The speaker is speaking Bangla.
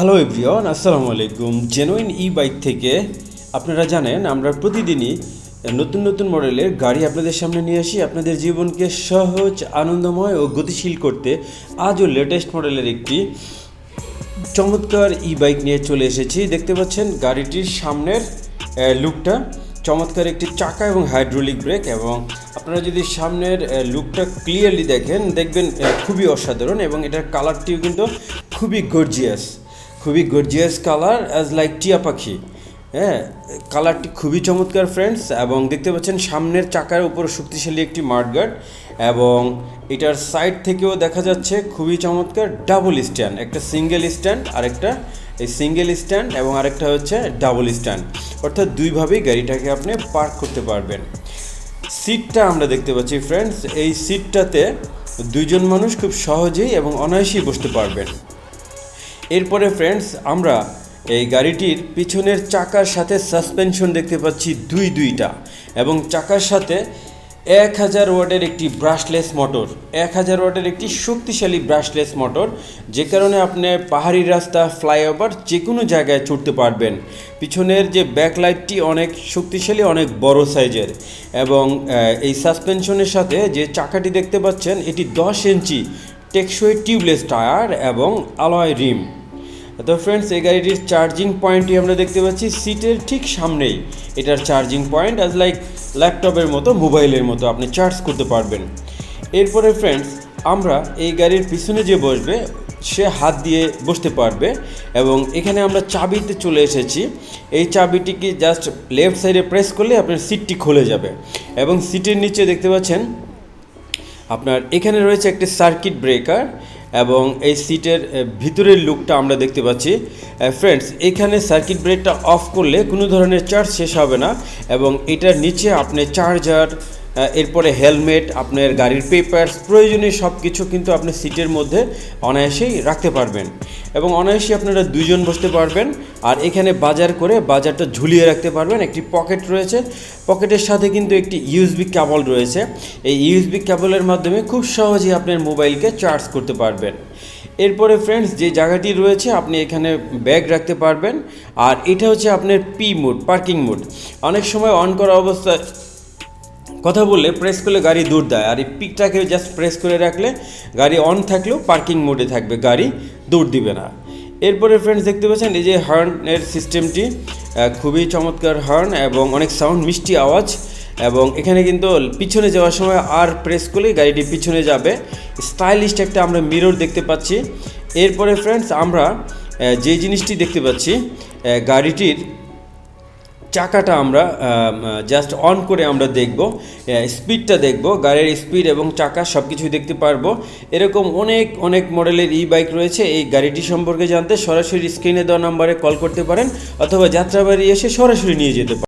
হ্যালো এভরিওয়ান আসসালামু আলাইকুম জেনুইন ই বাইক থেকে আপনারা জানেন, আমরা প্রতিদিনই নতুন নতুন মডেলের গাড়ি আপনাদের সামনে নিয়ে আসি। আপনাদের জীবনকে সহজ, আনন্দময় ও গতিশীল করতে আজও লেটেস্ট মডেলের একটি চমৎকার ই বাইক নিয়ে চলে এসেছি। দেখতে পাচ্ছেন, গাড়িটির সামনের লুকটা চমৎকার একটি চাকা এবং হাইড্রোলিক ব্রেক এবং আপনারা যদি সামনের লুকটা ক্লিয়ারলি দেখেন, দেখবেন খুবই অসাধারণ এবং এটার কালারটিও কিন্তু খুবই গর্জিয়াস খুবই গর্জিয়াস কালার অ্যাজ লাইক টিয়া পাখি। হ্যাঁ কালারটি খুবই চমৎকার ফ্রেন্ডস এবং দেখতে পাচ্ছেন সামনের চাকার উপর শক্তিশালী একটি মার্টগার্ড এবং এটার সাইড থেকেও দেখা যাচ্ছে খুবই চমৎকার ডাবল স্ট্যান্ড একটা সিঙ্গেল স্ট্যান্ড আরেকটা এই সিঙ্গেল স্ট্যান্ড এবং আরেকটা হচ্ছে ডাবল স্ট্যান্ড অর্থাৎ দুইভাবেই গাড়িটাকে আপনি পার্ক করতে পারবেন। সিটটা আমরা দেখতে পাচ্ছি ফ্রেন্ডস এই সিটটাতে দুইজন মানুষ খুব সহজেই এবং অনায়াসেই বসতে পারবেন। এরপরে ফ্রেন্ডস আমরা এই গাড়িটির পিছনের চাকার সাথে সাসপেনশন দেখতে পাচ্ছি দুই দুইটা এবং চাকার সাথে এক হাজার ওয়াটের একটি ব্রাশলেস মোটর এক হাজার ওয়াটের একটি শক্তিশালী ব্রাশলেস মোটর যে কারণে আপনি পাহাড়ি রাস্তা ফ্লাইওভার যে কোনো জায়গায় চড়তে পারবেন। পিছনের যে ব্যাকলাইটটি অনেক শক্তিশালী, অনেক বড় সাইজের এবং এই সাসপেনশনের সাথে যে চাকাটি দেখতে পাচ্ছেন, এটি দশ ইঞ্চি টেকসই টিউবলেস টায়ার এবং আলয় রিম তো ফ্রেন্ডস এই গাড়িটির চার্জিং পয়েন্টটি আমরা দেখতে পাচ্ছি। সিটের ঠিক সামনেই এটার চার্জিং পয়েন্ট অ্যাজ লাইক ল্যাপটপের মতো মোবাইলের মতো আপনি চার্জ করতে পারবেন। এরপরে ফ্রেন্ডস আমরা এই গাড়ির পিছনে যে বসবে, সে হাত দিয়ে বসতে পারবে এবং এখানে আমরা চাবিতে চলে এসেছি। এই চাবিটিকে জাস্ট লেফট সাইডে প্রেস করলে আপনার সিটটি খুলে যাবে এবং সিটের নিচে দেখতে পাচ্ছেন, আপনার এখানে রয়েছে একটি সার্কিট ব্রেকার এবং এই সিটের ভিতরের লুকটা আমরা দেখতে পাচ্ছি। ফ্রেন্ডস এখানে সার্কিট ব্রেকটা অফ করলে কোনো ধরনের চার্জ শেষ হবে না এবং এটার নিচে আপনি চার্জার এরপরে হেলমেট, আপনার গাড়ির পেপারস প্রয়োজনীয় সব কিছু কিন্তু আপনি সিটের মধ্যে অনায়াসেই রাখতে পারবেন। এবং অনায়াসেই আপনারা দুজন বসতে পারবেন, আর এখানে বাজার করে বাজারটা ঝুলিয়ে রাখতে পারবেন। একটি পকেট রয়েছে, পকেটের সাথে কিন্তু একটি ইউএসবি কেবল রয়েছে। এই ইউএসবি কেবলের মাধ্যমে খুব সহজেই আপনার মোবাইলকে চার্জ করতে পারবেন। এরপরে ফ্রেন্ডস যে জায়গাটি রয়েছে, আপনি এখানে ব্যাগ রাখতে পারবেন। আর এটা হচ্ছে আপনার পি মোড পার্কিং মোড অনেক সময় অন করা অবস্থায় কথা বললে প্রেস করলে গাড়ি দূর দেয়। আর এই পিকটাকে জাস্ট প্রেস করে রাখলে গাড়ি অন থাকলেও পার্কিং মোডে থাকবে। গাড়ি দূর দিবে না। এরপরে ফ্রেন্ডস দেখতে পাচ্ছেন, এই যে হর্নের সিস্টেমটি খুবই চমৎকার হর্ন এবং অনেক সাউন্ড মিষ্টি আওয়াজ এবং এখানে কিন্তু পিছনে যাওয়ার সময় আর প্রেস করলে গাড়িটি পিছনে যাবে। স্টাইলিশ একটা আমরা মিরর দেখতে পাচ্ছি। এরপরে ফ্রেন্ডস আমরা যে জিনিসটি দেখতে পাচ্ছি গাড়িটির চাকাটা আমরা জাস্ট অন করে আমরা দেখব স্পিডটা দেখব, গাড়ির স্পিড এবং চাকা সব কিছুই দেখতে পারব। এরকম অনেক অনেক মডেলের ই বাইক রয়েছে, এই গাড়িটি সম্পর্কে জানতে সরাসরি স্ক্রিনে দেওয়া নাম্বারে কল করতে পারেন, অথবা যাত্রাবাড়ি এসে সরাসরি নিয়ে যেতে পারেন।